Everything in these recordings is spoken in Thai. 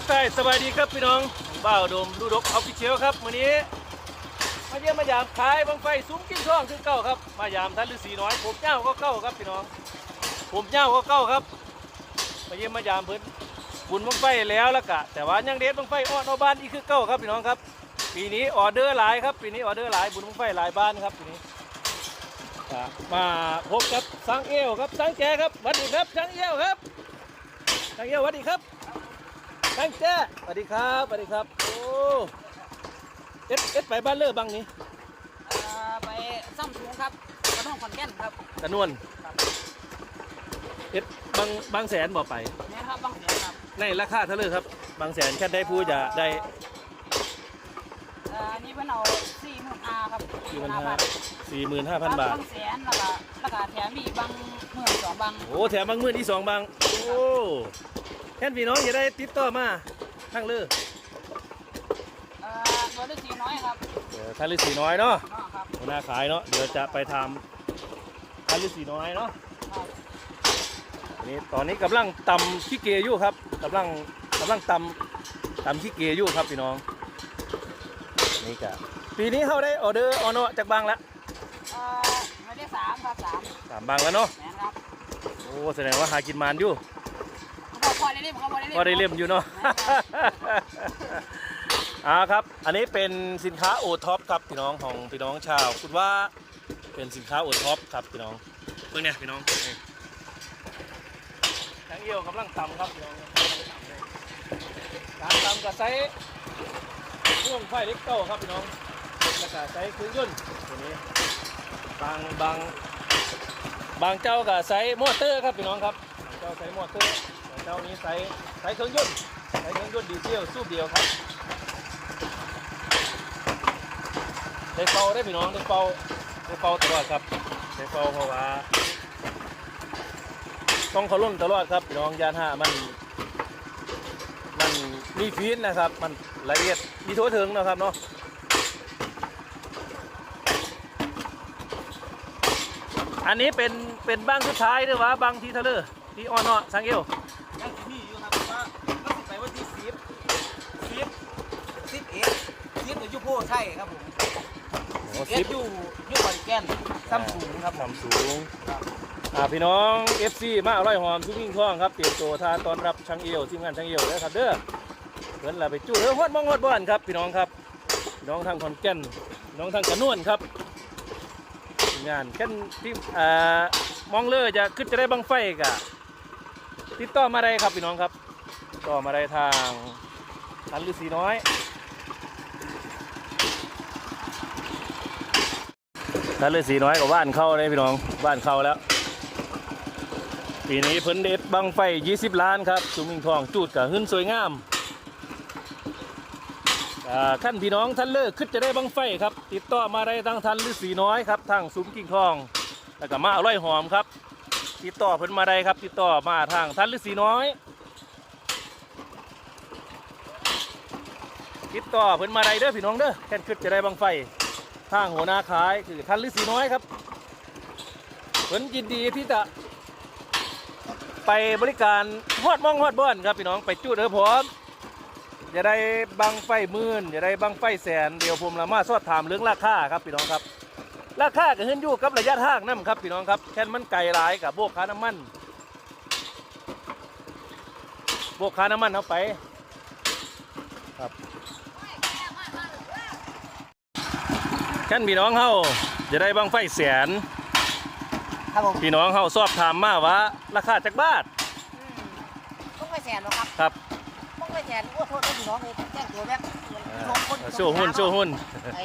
กับทักทายสวัสดีครับพี่น้องบ่าวดมดูดกออฟฟิเชียลครับวันนี้ มาเยี่ยมมายามขายบังไฟสูงกิ้งช่องคือเก้าครับ มายามท่านฤาษีน้อยผมเจ้าก็เก้าครับพี่น้อง ผมเจ้าก็เก้าครับ มาเยี่ยมมายามเพิ่นบุญบังไฟแล้วแล้วกะ แต่ว่ายังเด็ดบังไฟอ้อนเอาบ้านอีกคือเก้าครับพี่น้องครับ ปีนี้ออเดอร์หลายครับปีนี้ออเดอร์หลายบุญบังไฟหลายบ้านครับปีนี้มาพบกับสังเอวครับสังแจครับสวัสดีครับสังเอวครับสังเอวสวัสดีครับ สังแจสวัสดีครับสวัสดีครับ โอ้เอ็ดเอ็ดไปบ้านเลิกบ้างนี้เอ่อไปซ่อมสูงครับกระน้องขอนแก่นครับกระนวลเอ็ดบางบางแสนบ่ไปนี่ครับบางเสียงครับในราคาเท่าไหร่ครับ บางแสนแค่ได้ผู้จะได้เอ่ออันนี้เพิ่นเอาสี่หมื่นห้าครับสี่หมื่นห้าสี่หมื่นห้าพันบาทบางแสนแล้วก็แล้วก็แถมอีกบางหมื่นสองบางโอ้แถมบางมื่นที่สองบางโอ้ แค่นพี่น้องจะได้ติดต่อมาทั้งเลือเอ่อตัวเลขสีน้อยครับเดี๋ยวท่านฤาษีน้อยเนาะเนาะครับ หัวหน้าขายเนาะเดี๋ยวจะไปทำท่านฤาษีน้อยเนาะครับ นี่ตอนนี้กำลังตำขี้เกยอยู่ครับกำลังกำลังตำตำขี้เกยอยู่ครับพี่น้องนี่กะปีนี้เขาได้ออเดอร์ออนจากบางละเอ่อไม่ได้สามครับสามสามบางแล้วเนาะแมนครับ โอ้แสดงว่าหากินมานอยู่เขาบอกพอ ได้เล่มเขาบอกได้เล่มก็ได้เล่มอยู่เนาะ อ่าครับ อันนี้เป็นสินค้าโอท็อปครับพี่น้องของพี่น้องชาวคุณว่าเป็นสินค้าโอท็อปครับพี่น้องเพิ่งเนี่ยพี่น้องนี่ทางเอียวกำลังตำครับพี่น้องการตำกับไซส์พ่วงไฟเล็กเก้าครับพี่น้องแล้วก็ไซส์เครื่องยนต์ตัวนี้บางบางบางเจ้ากับไซส์มอเตอร์ครับพี่น้องครับบางเจ้าไซส์มอเตอร์ บางเจ้านี้ไซส์ไซส์เครื่องยนต์ไซส์เครื่องยนต์ดีเซลสูบเดียวครับได้เป่าได้พี่น้องได้เป่าได้เป่าตลอดครับได้เป่าเพราะว่าต้องเขาล่นตลอดครับพี่น้องยานห้ามันมันมีฟีนนะครับ มันละเอียดมีทั่วถึงนะครับเนาะอันนี้เป็นเป็นบ้างสุดท้ายหรือว่าบางทีเทเลอร์ที่อ่อนเนาะสังเกต ยังสิมีอยู่ครับว่ามันสิไปวันที่สิบสิบสิบเอ็ดสิบอยู่ยูโพ ใช่ครับผมโอ้เอ็สิดบอยู่อยูขอนแก่นซ้ำสูงครับผม ทำสูงอ่าพี่น้อง FC มาอร่อยหอมทุกยิ่งท่องครับเตรียมตัวทานตอนรับช่างเอวทีมงานช่างเอวนะครับเด้อเพิ่นลาไปจู้เด้อฮอดมองฮอดบ้านครับพี่น้องครับพี่น้องทางขอนแก่นพี่น้องทางกระนวนครับทีมงานแก่นที่อ่ามองเลยจะขึ้นจะได้บังไฟกะติดต่อมาได้ครับพี่น้องครับติดต่อมาได้ทางทันฤาษีน้อย ถ้าเลือดสีน้อยกับบ้านเข้าเลยพี่น้องบ้านเข้าแล้ว ปีนี้เพิ่นเด็ดบังไฟ 20 ล้านครับสุมิงทองจูดกับหึ้นสวยงามขั้นพี่น้องท่านเลิกขึ้นจะได้บังไฟครับ ติดต่อมาได้ทางทันฤาษีน้อยครับทางซุ้มกิ่งทองแล้วก็มาอร่อยหอมครับ ติดต่อเพิ่นมาได้ครับ ติดต่อมาทางทันฤาษีน้อย ติดต่อเพิ่นมาได้เด้อพี่น้องเด้อแค่นขึ้นจะได้บังไฟ ทางหัวหน้าขายคือท่านฤาษีน้อยครับเพิ่นยินดีที่จะไปบริการฮอดมองฮอดบ้านครับพี่น้องไปจุดเด้อผมจะได้บังไฟมื่นจะได้บังไฟแสนเดี๋ยวผมละมาสอบถามเรื่องราคาครับพี่น้องครับ ราคาก็ขึ้นอยู่กับระยะทางนั่นครับพี่น้องครับแค่นมันไกลหลายกับโบกค่าน้ำมันโบกค่าน้ำมันเอาไปครับ ขั้นพี่น้องเฮาจะได้บังไฟแสนครับผมพี่น้องเฮาสอบถามมาว่าราคาจากบาทต้องไปแสนหรอครับครับต้องไปแสนโอ้โทษนะพี่น้องเลยแจ้งตัวแบบเอ่อโชว์หุ้นโชว์หุ้นไอ้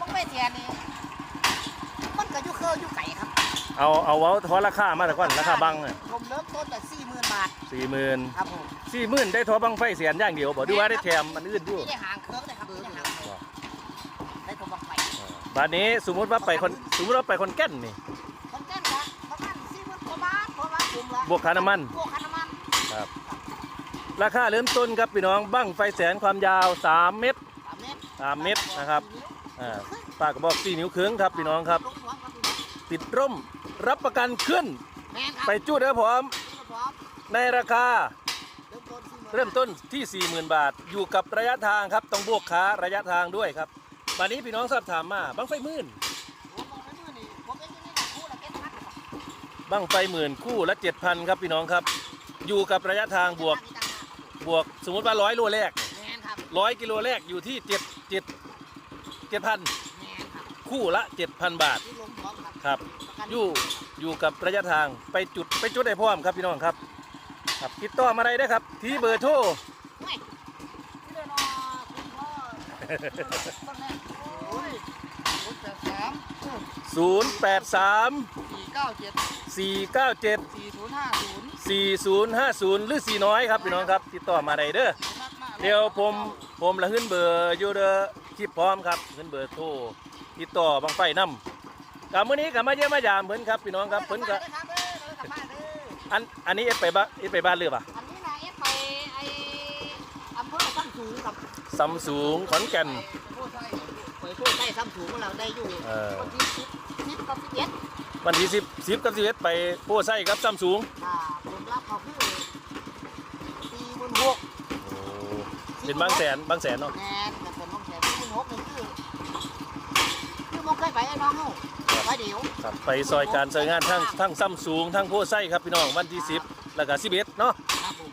ต้องไปแสนนี่มันก็อยุเคออยุไก่ครับเอาเอาเว้าทอราคามาแต่ก่อนราคาบังผมเริ่มต้นจากสี่หมื่นบาทสี่หมื่นครับผมสี่หมื่นได้ทอบังไฟแสนอย่างเดียวบอกดูว่าได้แถมมันอื่นด้วยไม่ได้หางเครื่องเลยครับ บาทนี้สมมติว่าไปคนสมมติว่าไปคนแก่นนี่ คนแจ้งครับประมาณสี่หมื่นกว่าบาทประมาณผมละบวกค่าน้ำมัน บวกค่าน้ำมันครับ ราคาเริ่มต้นครับพี่น้องบังไฟแสนความยาว 3 เมตร สามเมตรสามเมตรนะครับ อ่าปากกระบอกสี่นิ้วครึ่งครับพี่น้องครับลงหัวครับพี่น้องติดร่มรับประกันขึ้น แมนครับไปจุดเด้อผมพร้อมในราคา เริ่มต้นสี่หมื่นเริ่มต้นที่ 40,000 บาท อยู่กับระยะทางครับ ต้องบวกค้าระยะทางด้วยครับ วันนี้พี่น้องสอบถามมาบังไฟหมื่นผมบอกไม่มือนี่ผมเองนี่นะคู่ละเจ็ดพันครับบังไฟหมื่นคู่ละ7,000ครับพี่น้องครับ อยู่กับระยะทางบวกบวกสมมติว่าร้อยโลแรกแมนครับร้อยกิโลแรกอยู่ที่7 7 7,000แมนครับคู่ละ7,000บาทที่ลงพร้อมครับครับประกันอยู่อยู่กับระยะทางไปจุดไปจุดได้พร้อมครับพี่น้องครับครับติดต่อมาได้เด้อครับ ที่เบอร์โทร ไม่ที่เดินอคุณพ่อต้นแรกโอ้ย ศูนย์แปดสาม083สี่เก้าเจ็ด497สี่ศูนย์ห้าศูนย์4050หรือสีน้อยครับพี่น้องครับ ติดต่อมาได้เด้อเดี๋ยวผมผมละขึ้นเบอร์อยู่เด้อคลิปพร้อมครับขึ้นเบอร์โทรติดต่อบังไฟนํกับมื้อนี้ก็มาเยี่ยมมายามเพิ่นครับพี่น้องครับเพิ่นก็ครับเด้อเรากลับบ้านเด้ออันอันนี้เอ็ดไปบ้านเอ็ดไปบ้านเรือป่ะอันนี้นะเอฟไปไออำเภอซ้ำสูงกับซัมสูงขอนแก่น โคตรไส้ไปโคตรไส้ซ้ำสูงของเราได้อยู่เออ วันที่สิบสิบกับสิบเอ็ดวันที่10 10กับ11ไปโพไส้ครับซัมสูงอ่าผมรับเขาคือสี่หมื่นหกเป็นบางแสนบางแสนเนาะ แนนแต่เป็นมองแสนสี่หมื่นหกนี่คือคือมองเคยไปไอ้น้องเขาไปเดี๋ยวครับไปซอยการซอยงานทั้งทั้งซัมสูงทั้งโพไส้ครับพี่น้องวันที่10แล้วก็11เนาะครับผม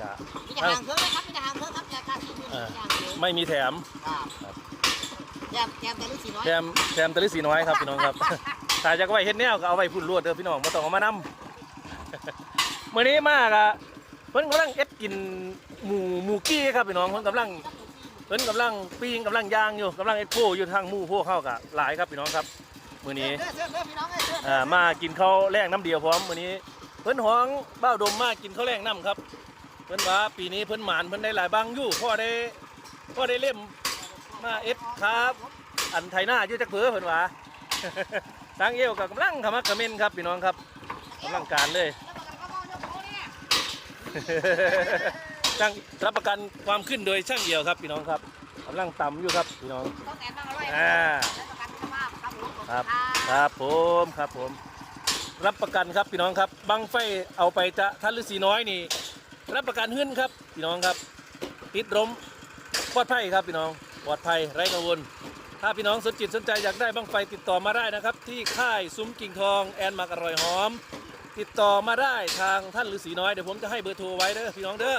ก็มีแต่หางเครื่องนะครับมีแต่หางเครื่องครับราคาสี่หมื่นหางเครื่องไม่มีแถม ครับ แยมแยมแต่ลูกสีน้อยแถมแถมตะลิสีน้อยครับพี่น้องครับ ถ้าจะไว้เฮ็ดแนวก็เอาไว้พุ่นรวดเด้อพี่น้องบ่ต้องเอามานำ มื้อนี้มากอะเพิ่นกำลังเอ็ดกินหมูหมูกี้ครับพี่น้องเพิ่นกำลังเพิ่นกำลังปิ้งกำลังย่างอยู่กำลังเอ็ดโพอยู่ทางหมู่พวกเข้ากะหลายครับพี่น้องครับมื้อนี้เสื้อเสื้อเสื้อพี่น้องเอ้ยเสื้ออ่ามากินข้าวแรงน้ำเดียวพร้อมมื้อนี้ เพิ่นห้องเบ้าดมมากินข้าวแรงน้ำครับ เพิ่นว่าปีนี้เพิ่นหมานเพิ่นได้หลายบางอยู่พ่อได้พ่อได้เล่ม มาเอ็ดครับ อันไทยหน้าอยู่จักเผือเพิ่นว่าทางเอวกับกำลังขมักเขม้นครับพี่น้องครับกำลังการเลยช่างรับประกันความขึ้นโดยช่างเดียวครับพี่น้องครับกำลังต่ำอยู่ครับพี่น้องต้องแต่งบ้างอร่อยอ่าประกันครับผมครับผมครับผม รับประกันครับพี่น้องครับบังไฟเอาไปจะท่านฤาษีน้อยนี่ รับประกันหึ้นครับพี่น้องครับติดลมปลอดภัยครับพี่น้อง ปลอดภัยไร้กังวล ถ้าพี่น้องสนจิตสนใจอยากได้บังไฟติดต่อมาได้นะครับ ที่ค่ายซุ้มกิ่งทองแอนมักอร่อยหอม ติดต่อมาได้ทางท่านฤาษีน้อยเดี๋ยวผมจะให้เบอร์โทรไว้เด้อพี่น้องเด้อ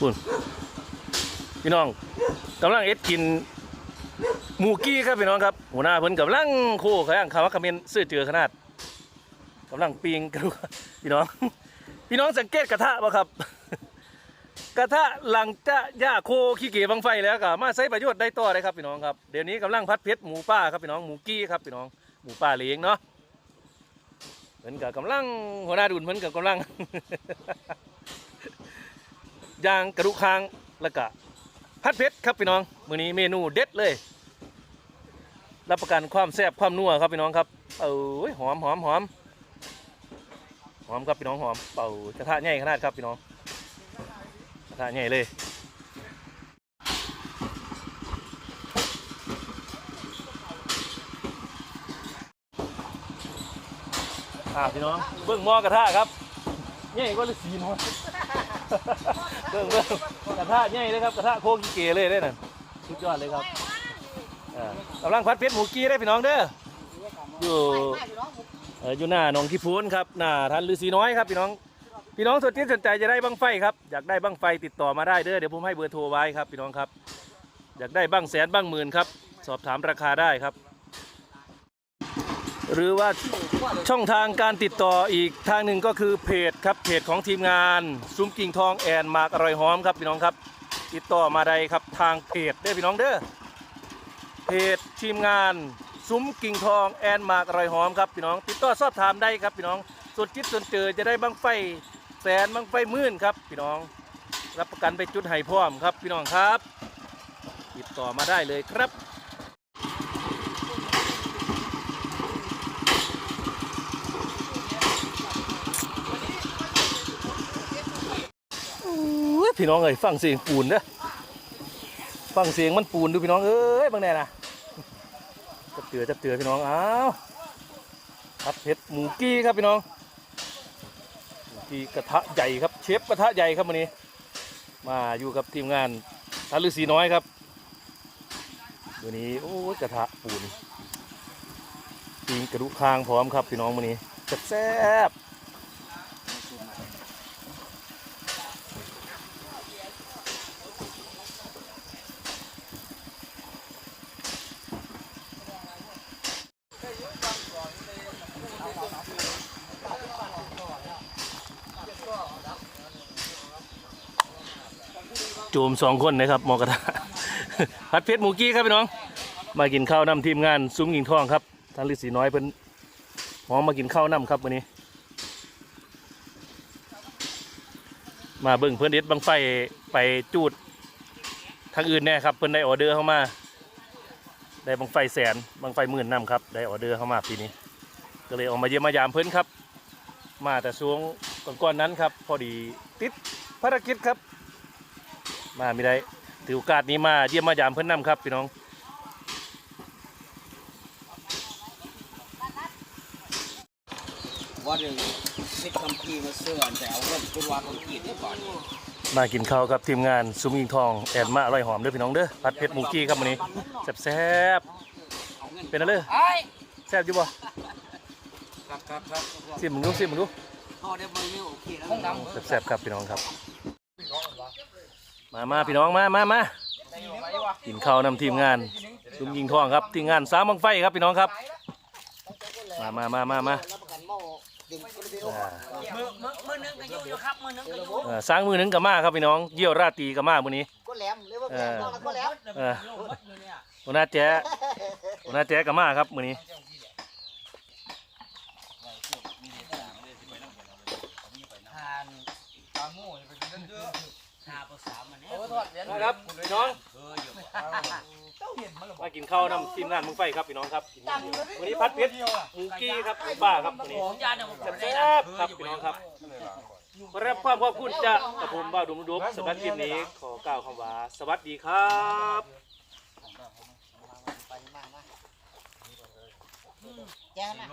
คุณพี่น้องกำลังเอ็ดกินหมูกี้ครับพี่น้องครับหัวหน้าเพิ่นกำลังโค้ขย่างคำว่าคำเมนซื้อเจือขนาดกำลังปีงกระดูกพี่น้อง พี่น้องสังเกตกระทะป่ะครับ กระทะหลังจะย่าโคขี้เกียบังไฟแล้วก็มาใช้ประโยชน์ได้ต่อเลยครับพี่น้องครับเดี๋ยวนี้กำลังพัดเพชรหมูป่าครับพี่น้องหมูกี้ครับพี่น้องหมูป่าเลี้ยงเนาะเหมือนกับกำลังหัวหน้าดุนเหมือนกับกำลังย่างกระดูกคางแล้วก็พัดเพชรครับพี่น้องมื้อนี้เมนูเด็ดเลย รับประกันความแซ่บความนัวครับพี่น้องครับเอ้ยหอมหอมหอมหอมครับพี่น้องหอมเป่ากระทะใหญ่ขนาดครับพี่น้อง กระทะใหญ่เลยอ่าพี่น้องเบื้องหม้อกระทะครับใหญ่ก็เลยสีน้อยเบื้องเบื้องกระทะใหญ่เลยครับกระทะโคกิเกเลยได้น่ะสุดยอดเลยครับอ่ากำลังพัดเพชรหมูกี้ได้พี่น้องเด้ออยู่เอ่ออยู่หน้าหนองขี้พูนครับหน้าทันฤาษีน้อยครับพี่น้อง พี่น้องสนใจสนใจจะได้บังไฟครับอยากได้บังไฟติดต่อมาได้เด้อเดี๋ยวผมให้เบอร์โทรไว้ครับพี่น้องครับ อยากได้บังแสนบังหมื่นครับ สอบถามราคาได้ครับ หรือว่าช่องทางการติดต่ออีกทางหนึ่งก็คือเพจครับเพจของทีมงานซุ้มกิ่งทองแอนมากอร่อยหอมครับพี่น้องครับ ติดต่อมาได้ครับทางเพจเด้อพี่น้องเด้อเพจทีมงานซุ้มกิ่งทองแอนมากอร่อยหอมครับพี่น้อง ติดต่อสอบถามได้ครับพี่น้องสนจิตสนเจอจะได้บังไฟ แสนบังไฟมื่นครับ พี่น้องรับประกันไปจุดไห้พร้อมครับ พี่น้องครับติดต่อมาได้เลยครับพี่น้องเอ้ยฟังเสียงปูนเด้อฟังเสียงมันปูนดูพี่น้องเอ้ยบางแน่นะจับเตือจับเตือพี่น้องอ้าวพัดเพชรหมูกี้ครับพี่น้อง ที่กระทะใหญ่ครับเชฟกระทะใหญ่ครับวันนี้ มาอยู่กับทีมงานทันฤาษีน้อยครับวันนี้โอ้กระทะปูนปีงกระดูกคางพร้อมครับพี่น้องวันนี้แซ่บ จูมสองคนนะครับหมอกระทะผัดเพชรหมูกี้ครับพี่น้อง มากินข้าวนำทีมงานซุ้มยิงทองครับทันฤาษีน้อยเพิ่นหอมมากินข้าวนำครับวันนี้ มาเบิ่งเพื่อนเด็ดบังไฟไปจูดทางอื่นแน่ครับเพิ่นได้ออเดอร์เข้ามา ได้บังไฟแสนบังไฟหมื่นนำครับได้ออเดอร์เข้ามาปีนี้ ก็เลยออกมาเยี่ยมมายามเพิ่นครับ มาแต่ช่วงก่อนๆนั้นครับ พอดีติดภารกิจครับ มาไม่ได้ถือโอกาสนี้มาเยี่ยมมายามเพิ่นนำครับพี่น้องว่าเดี๋ยวสิคำพีมาเสื่อมแต่เอาเงินคุณวางคำพีได้ก่อนมากินข้าวกับทีมงานซุ้มยิงทองแอนมาอร่อยหอมเด้อพี่น้องเด้อผัดเผ็ดหมูกี้ครับวันนี้แซ่บเอาเงินๆเป็นอะไรไอ้แซ่บอยู่บ่ครับครับครับสิมึงดูสิมึงดูพอได้เบอร์นี่โอเคแล้วห้องน้ำแซ่บๆครับพี่น้องครับ มามาพี่น้องมามามากินข้าวนำทีมงานซุ้มยิงทองครับทีมงานสามบังไฟครับพี่น้องครับ มามามามามารับประกันหม้อดึงคนเดียวอ่ามือมือมือนึงก็ยุ่อยู่ครับมือนึงก็ยุ่เอ่อสร้างมือหนึงกับมาครับพี่น้อง เยี่ยวราตรีกับมามื้อนี้ก็แหลมเรียกว่าแหลมนอกแล้วก็แหลมเออหัวหน้าแจ๊หัวหน้าแจ๊กับมาครับมื้อนี้ ทานปลาโม่ไปกินเยอะ ชาภาษามันเนี่ยครับพี่น้องมากินข้าวนำทีมงานมึงไฟครับพี่น้องครับวันนี้พัดเพชรหมูกี้ครับหมูบ้าครับวันนี้ผมยาเนี่ยผมแซ่บๆครับพี่น้องครับขอรับความขอบคุณจากกระผมบ้าวดุมดุบสำหรับคลิปนี้ขอกล่าวคำว่าสวัสดีครับไปมากนะแจ้งนะ